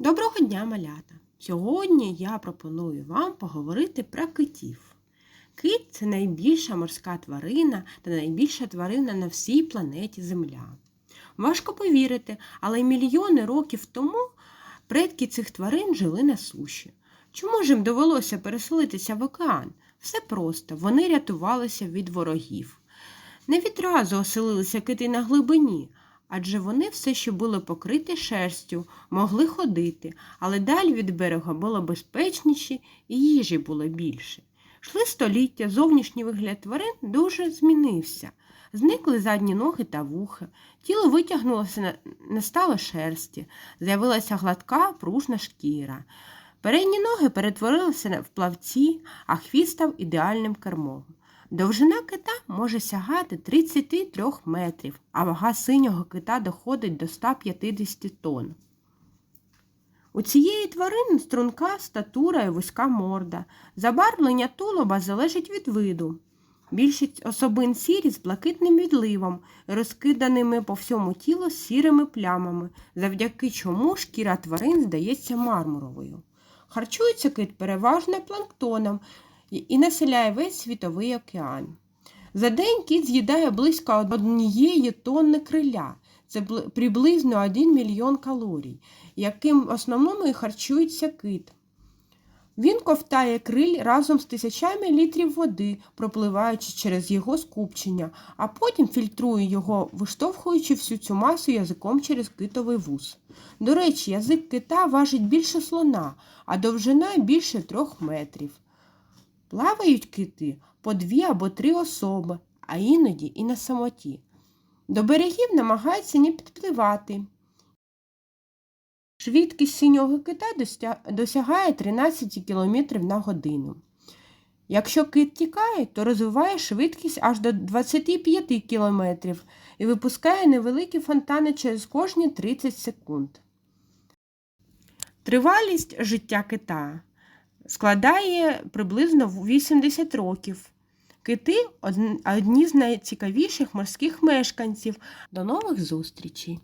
Доброго дня, малята! Сьогодні я пропоную вам поговорити про китів. Кит це найбільша морська тварина та найбільша тварина на всій планеті Земля. Важко повірити, але мільйони років тому предки цих тварин жили на суші. Чому ж їм довелося переселитися в океан? Все просто, вони рятувалися від ворогів. Не відразу оселилися кити на глибині, адже вони все ще були покриті шерстю, могли ходити, але далі від берега було безпечніше і їжі було більше. Йшли століття, зовнішній вигляд тварин дуже змінився. Зникли задні ноги та вуха, тіло витягнулося, не стало шерсті, з'явилася гладка пружна шкіра. Передні ноги перетворилися в плавці, а хвіст став ідеальним кермом. Довжина кита може сягати 33 метрів, а вага синього кита доходить до 150 тонн. У цієї тварини струнка статура і вузька морда. Забарвлення тулуба залежить від виду. Більшість особин сірі з блакитним відливом, розкиданими по всьому тілу сірими плямами, завдяки чому шкіра тварин здається мармуровою. Харчується кит переважно планктоном і населяє весь світовий океан. За день кіт з'їдає близько однієї тонни криля. Це приблизно 1 мільйон калорій, яким основному і харчується кит. Він ковтає криль разом з тисячами літрів води, пропливаючи через його скупчення, а потім фільтрує його, виштовхуючи всю цю масу язиком через китовий вуз. До речі, язик кита важить більше слона, а довжина більше трьох метрів. Плавають кити по дві або три особи, а іноді і на самоті. До берегів намагаються не підпливати. Швидкість синього кита досягає 13 км на годину. Якщо кит тікає, то розвиває швидкість аж до 25 км і випускає невеликі фонтани через кожні 30 секунд. Тривалість життя кита складає приблизно 80 років. Кити одні з найцікавіших морських мешканців. До нових зустрічей!